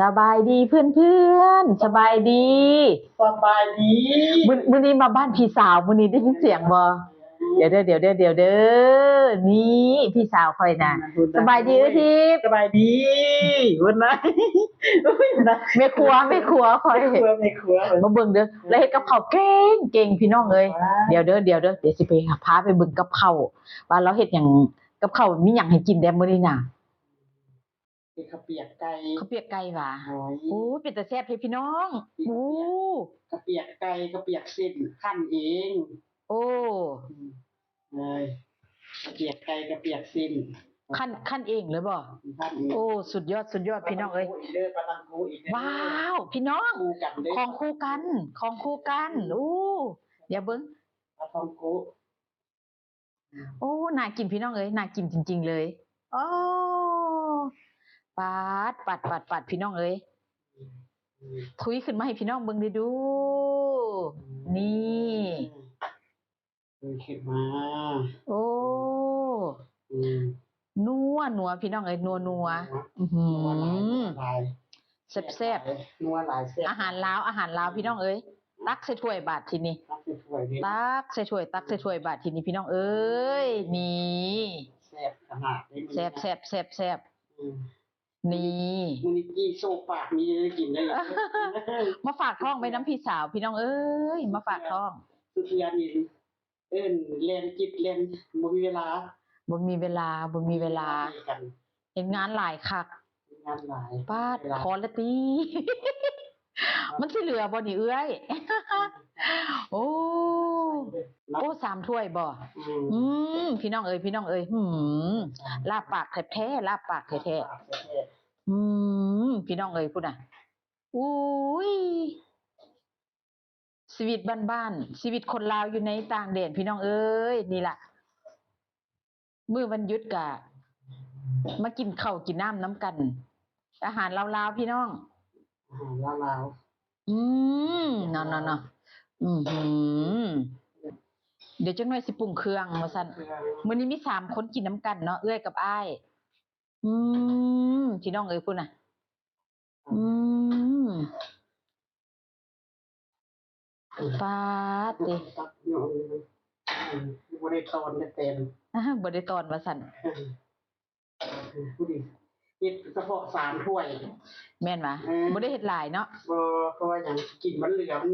สบายดีเพื่อนเพื่อนๆสบายดีสบายดีมื้อมื้อนี้มาบ้านพี่สาวมื้อนี้ได้ยินเสียงบ่เดี๋ยวเด้อเดี๋ยวเด้อเดี๋ยวเด้อนี่พี่สาวคอยน่ะสบายดีเอ้ยทิพย์สบายดีวันไหนวันไหนแม่ครัวแม่ครัวคอยไม่ครัวไม่ครัวมาเบิ่งเด้อแล้วเฮ็ดกับข้าวเก่งเก่งพี่น้องเอ้ยเดี๋ยวเด้อเดี๋ยวเด้อเดี๋ยวสิไปหาพาไปเบิ่งกับข้าวว่าเราเฮ็ดหยังกับข้าวมีหยังให้กินแด้มื้อนี้น่ะ เป็นข้าวเปียกไก่ข้าวเปียกไก่หว่าหอยโอ้ยเป็นตาแซ่บเด้พี่น้องโอ้ข้าวเปียกไก่ข้าวเปียกเส้นขั้นเองโอ้เลยข้าวเปียกไก่ข้าวเปียกเส้นขั้นขั้นเองเลยบ่ขั้นเองโอ้สุดยอดสุดยอดพี่น้องเอ้ยเด้อปลาตังกูอีกเด้อว้าวพี่น้องคู่กันเด้อของคู่กันของคู่กันอู้อย่าเบิ้งปลาทองกูโอ้น่ากินพี่น้องเอ้ยน่ากินจริง ๆ เลยโอ้ ปัดปัดปัดปัดพี่น้องเอ้ยทุยขึ้นมาให้พี่น้องเบิ้งได้ดู นี่เออขึ้นมาโอ้อืมนัวนัวพี่น้องเอ้ยนัวนัวอือหืนัวหลายอหลายแซ่บแซ่บนัวหลายแซ่บอาหารลาวอาหารลาวพี่น้องเอ้ยตักใส่ถ้วยบาททีนี้รักสวยๆนี่ตักใส่ถ้วยตักใส่ถ้วยบาททีนี้พี่น้องเอ้ยนี่แซ่บขนาดนี้แซ่บแซ่บแซ่บแซ่บอืม นี่มื้อนี้กี้โซปากมีได้กินได้เลยมาฝากท้องไปน้ำพี่สาว พี่น้องเอ้ยมาฝากท้องสุดยอดนี่เอิ้นแลนจิตแลนบ่มีเวลาบ่มีเวลาบ่มีเวลากันเห็นงานหลายคักงานหลายป้าดเวลาพอละตีมันสิเหลือบ่นี่เอ้ยโอ้นับโอ้สามถ้วยบ่อืมอืมพี่น้องเอ้ยพี่น้องเอ้ยหืมลาบปากแท้ๆลาบปากแท้ๆ อืมพี่น้องเอ้ยพูดน่ะอุ้ยชีวิตบ้านๆชีวิตคนลาวอยู่ในต่างแดนพี่น้องเอ้ยนี่ล่ะมื้อวันหยุดกะมากินข้าวกินน้ำน้ำกัน อาหารลาวๆพี่น้องอาหารลาวลาวอืมเนาะเนาะเนาะอืมหืมเดี๋ยวจังหน่อยสิปรุงเครื่องมาสั่นเครื่องมื้อนี้มีสามคนกินน้ำกันเนาะเอื้อยกับอ้าย อืมพี่น้องเอ้ยพูดน่ะ อืมฟาดติ ตักอยู่อืมบ่ได้ตอนได้เต็มอ่าบ่ได้ตอนว่าสั่นผู้ดีเฮ็ดเฉพาะสามถ้วย แม่นวะเออ บ่ได้เฮ็ดหลายเนาะบ่เพราะว่าหยังกินมันเหลือมัน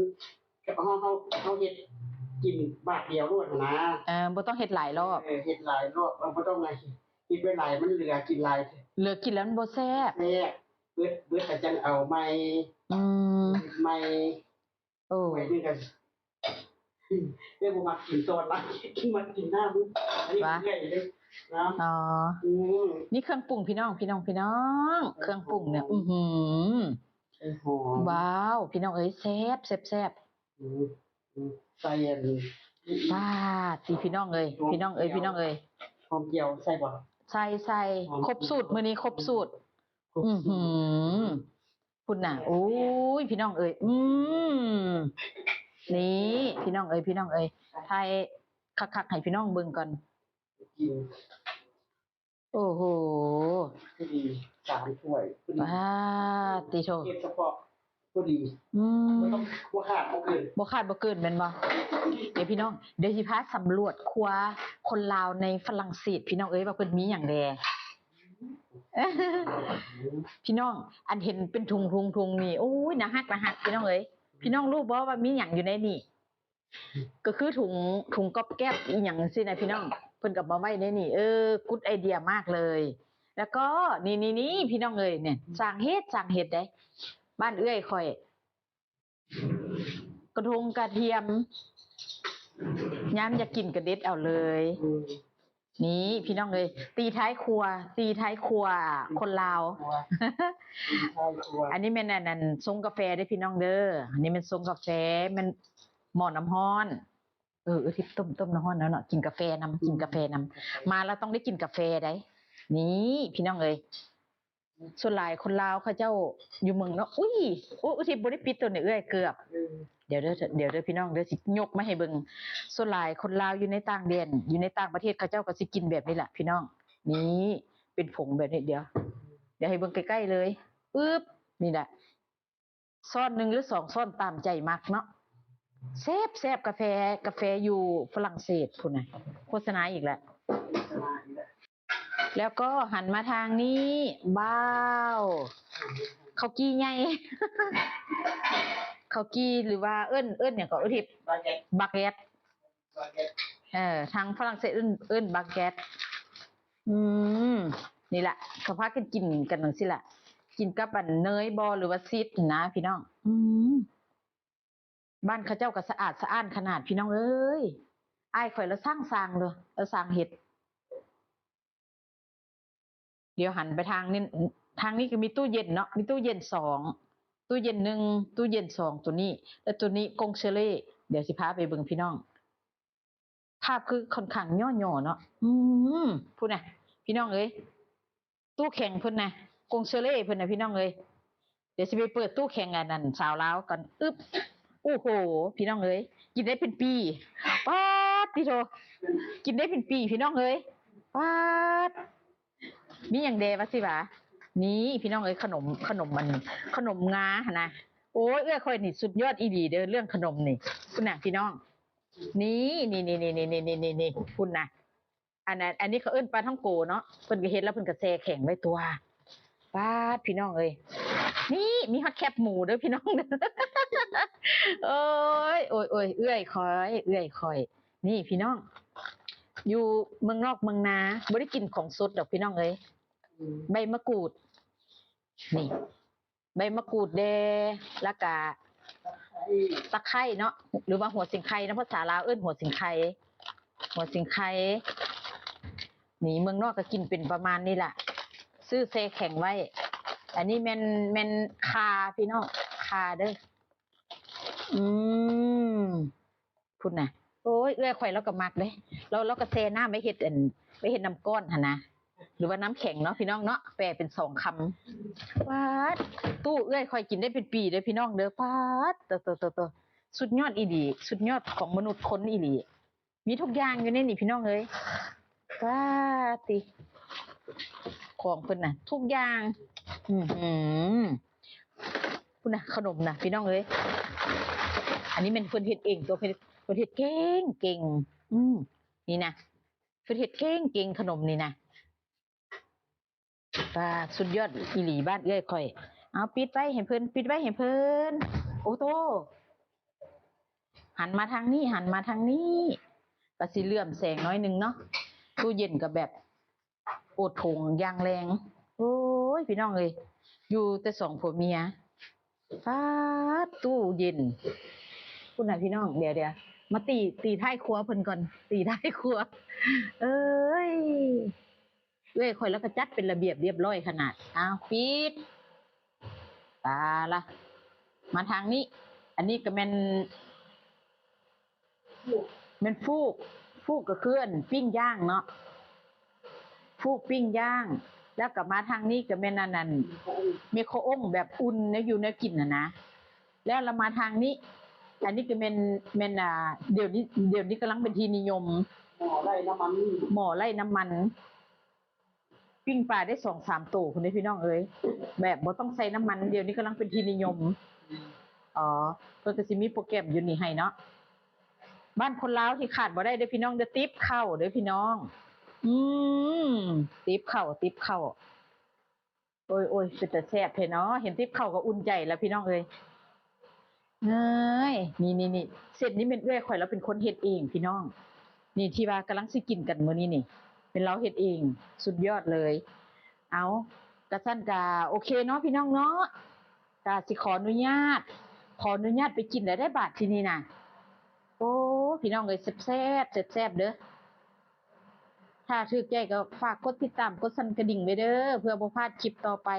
เฮาเฮาเฮาเฮ็ดกินบาทเดียวรวดนะเออบ่ต้องเฮ็ดหลายรอบ เออเฮ็ดหลายรอบเราบ่ต้องไง เฮ็ดไว้หลายมันเหลือกินหลายเหลือกินแล้วมันบ่แซ่บแม่เบิดเบิดก็จังเอาใหม่อืมใหม่โอ้ไว้นึงกันเรื่องบ่มักกินโซนละกินมันกินหน้ามึงอันนี้เรื่อยเลยนะอ๋ออืมนี่เครื่องปรุงพี่น้องพี่น้องพี่น้อง เครื่องปรุงเนี่ยอื้อหือไอ้หอมว้าว พี่น้องเอ้ยแซ่บแซ่บแซ่บอืมอืมใส่อันนี้ฟาดสิพี่น้องเอ้ยพี่น้องเอ้ยพี่น้องเอ้ยหอมเจียวใส่บ่ ใส่ใส่ครบสูตรมื้อนี้ครบสูตรอือหือคุณน่ะโอ้ยพี่น้องเอ้ยอืมนี่พี่น้องเอ้ยพี่น้องเอ้ยไทยคักๆให้พี่น้องเบิ่งก่อนกินโอ้โหผู้ดีสามถ้วยผู้ดีว้าติโชเก็บเฉพาะ ผู้ดีอืไม่มต้องบ่ขาดบ่เกินบ่ขาดบ่เกินแม่นบ่เดี๋ยวพี่น้อง เดี๋ยวสิพาสำรวจครัวคนลาวในฝรั่งเศสพี่น้องเอ้ยว่าเพิ่นมีหยังแด พี่น้อง อันเห็นเป็นทุงทุงทุงนี่โอ้ยนะฮักนะฮักพี่น้องเอ้ยพี่น้องรู้บ่ว่ามีหยังอยู่ในนี่ ก็คือถุงถุงก๊อบแก๊บอีหยังสินะพี่น้องเพิ่นกับมาไว้ในนี่ เออกุดไอเดียมากเลย แล้วก็นี่นี่นี่พี่น้องเอ้ยเนี่ยสร้างเฮ็ดสร้างเฮ็ดได้ บ้านเอื้อยข่อย กระทงกระเทียมยามอยากกินกระเด็ดเอาเลยอืมนี่พี่น้องเอ้ยตีท้ายครัว ตีท้ายครัว คนลาวครัวกินข้าวครัวอันนี้แม่นอันนั่นทรงกาแฟได้อพี่น้องเด้ออันนี้มันทรงกาแฟมันหม้อน้ำร้อนเออเออที่ต้มต้มน้ำร้อนแล้วเนาะกินกาแฟนำกินกาแฟนำมาแล้วต้องได้กินกาแฟได้นี่ พี่น้องเอ้ย ส่วนหลายคนลาวเขาเจ้าอยู่เมืองเนาะอุ้ยอุ้ยที่บริปิดตัวเนี่ยเอ้ยเกือบ เดี๋ยวเด้อเดี๋ยวเด้อพี่น้องเด้อสิยกมาให้เบิ่งส่วนหลายคนลาวอยู่ในต่างแดนอยู่ในต่างประเทศเขาเจ้าก็สิกินแบบนี้แหละพี่น้อง นี่เป็นผงแบบนี้เดี๋ยว เดี๋ยวให้เบิ่งใกล้ๆเลยอึ๊บนี่แหละซ่อนหนึ่งหรือสองซ่อนตามใจมักเนาะแซบแซบกาแฟกาแฟอยู่ฝรั่งเศสพุ่นน่ะโฆษณาอีกแล้ว แล้วก็หันมาทางนี้บ้าวเขากี้ไงเขากี้หรือว่าเอิ้นเอิ้นอย่างก็อิ้นทิบบักเก็ตเออทางฝรั่งเศสเอิ้นเอิ้นบักเก็ตอืมนี่แหละเขาพากันกินกันหนั่นสิละกินกับอันเนยบอหรือว่าซีดนะ พี่น้อง อืมบ้านเขาเจ้าก็สะอาดสะอ้านขนาดพี่น้องเอ้ยอ้ข่อยแล้วสร้างสร้างเลยแล้วสร้างเห็ด เดี๋ยวหันไปทางนี้ทางนี้ก็มีตู้เย็นเนาะมีตู้เย็นสองตู้เย็นหนึ่งตู้เย็นสองตัวนี้ แล้วตัวนี้กงเชเล่เดี๋ยวสิพาไปเบิ่งพี่น้อง ภาพคือค่อนข้างย่อๆเนาะอืมพูดนะพี่น้องเอ้ยตู้แข่งเพิ่นนะกงเชเล่เพิ่นนะพี่น้องเอ้ยเดี๋ยวสิไปเปิดตู้แข่งอันนั้นสาวลาวกันอึ๊บโอ้โห พี่น้องเอ้ยกินได้เป็นปีป๊าดพี่โทกินได้เป็นปีพี่น้องเอ้ยป๊าด มีอย่างเดวะสิบะนี่พี่น้องเอ้ยขนมขนมมัน ขนมงาหนนะโอ้ยเอื้อคอยนี่สุดยอดอีดีเด้อเรื่องขนมนี่คุณน่ะพี่น้อง นี่นี่นี่นี่นี่นี่นี่นี่นี่คุณน่ะ อันนั้นอันนี้เขาเอิ้นปลาท่องโกเนาะเพิ่นก็เฮ็ดแล้วเพิ่นก็แซ่แข็งไว้ตัวป้าพี่น้องเอ้ยนี่มีฮอตแคปหมูด้อพี่น้องเด้อโอ้ยโอ้ยโอ้ยเอื้อยคอย เอื้อยคอย นี่พี่น้อง อยู่เมืองนอกเมืองนาบ่ได้กินของสดดอกพี่น้องเอ้ยใบมะกรูด นี่ ใบมะกรูดแดแล้วก็ตะไคร้เนาะหรือว่าหัวสิงไคนะภาษาลาวเอิ้นหัวสิงไคหัวสิงไคนี่เมืองนอกก็กินเป็นประมาณนี้แหละซื้อเซแข็งไว้ อันนี้แมนแมนคาพี่น้องคาเด้ออืมพูดนะ โอ้ยเอื้อยข่อยแล้วก็มักเลยเราเราก็เซหน้าไม่เห็ดอันไม่เห็ดน้ำก้อนหนนะหรือว่าน้ำแข็งเนาะพี่น้องเนาะแปลเป็นสองคำว้าดตู้เอื้อยคอยกินได้เป็นปีเด้พี่น้องเด้อป้าดเตอเตอเตอเตอสุดยอดอีดี สุดยอดของมนุษย์คนอีหลีมีทุกอย่างอยู่ในนี่พี่น้องเอ้ยว้าติของเพิ่นน่ะ ทุกอย่าง อือหือคุณน่ะขนมน่ะ พี่น้องเอ้ย อันนี้เป็นเพิ่นเฮ็ดเองตัวเพิ่นเพิ่นเฮ็ดเก่งเก่งอืมนี่นะเพิ่นเฮ็ดเก่งเก่งขนมนี่นะปาสุดยอดอีหลีบ้านเอ้ยข่อย เอาปิดไว้เห็นเพิ่นปิดไว้เห็นเพิ่นโอ้โตหันมาทางนี้ หันมาทางนี้ก็สิเหลื่อมแสงน้อยนึงเนาะตู้เย็นกับแบบโอดถงยางแรง โอ้ยพี่น้องเอ้ยอยู่แต่สองผัวเมียฟาดตู้เย็น คุณน่ะพี่น้องเดี๋ยวเดี๋ยวมาตีตีท้ายครัวเพิ่นก่อน ตีท้ายครัว เอ้ยเอ้ยข่อยแล้วก็จัดเป็นระเบียบเรียบร้อยขนาดอ้าวปิดตาละมาทางนี้ อันนี้ก็แม่นแม่นฟูก ฟูกก็เคืออันปิ้งย่างเนาะฟูกปิ้งย่าง แล้วก็มาทางนี้ก็แม่นอันนันเมโครองแบบอุ่นเนี่ยอยู่ในกลิ่นนะนะแล้วเรามาทางนี้ อันนี้ก็เป็นแม่นอ่าเดี๋ยวนี้เดี๋ยวนี้กำลังเป็นที่นิยม หม้อไร่น้ำมันหม้อไล่น้ำมัน ปิ้งปลาได้สองสามตัวคุณพี่น้องเอ้ยแบบบ่ต้องใส่น้ำมัน เดี๋ยวนี้กำลังเป็นที่นิยม อ๋อเพิ่นก็สิมีโปรแกรมอยู่นี่ให้เนาะบ้านคนลาวที่ขาดบ่ได้เด้อพี่น้องเด้อติ๊บเข้าเด้อพี่น้อง อืมติ๊บเข้าติ๊บเข้าโอ้ยโอ้ยเป็นแต่แซ่บเห็นเนาะเห็นติ๊บเข้าก็อุ่นใจแล้วพี่น้องเอ้ย เอ้ยนี่นี่นี่เสร็จนี้เป็นเอื้อยข่อยแล้วเป็นคนเฮ็ดเองพี่น้อง นี่ที่ว่ากำลังสิกินกันมื้อนี้นี่ เป็นเราเฮ็ดเองสุดยอดเลย เอากระสั้นกาโอเคเนาะพี่น้องเนาะกาสิขออนุญาต ขออนุญาตไปกินแล้ได้บาทที่นี่นะโอ้พี่น้องเอ้ยแซ่บแซ่บเด้อถ้าถือใจก็ฝากกดติดตามกดสั่นกระดิ่งไว้เด้อเพื่อบ่พลาดคลิปต่อไป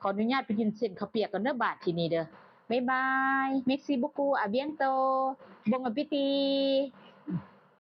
ขออนุญาตไปกินเส้นข้าวเปียกกันเด้อบาทที่นี่เด้อ Bye bye. Merci beaucoup. À bientôt. Bon appétit.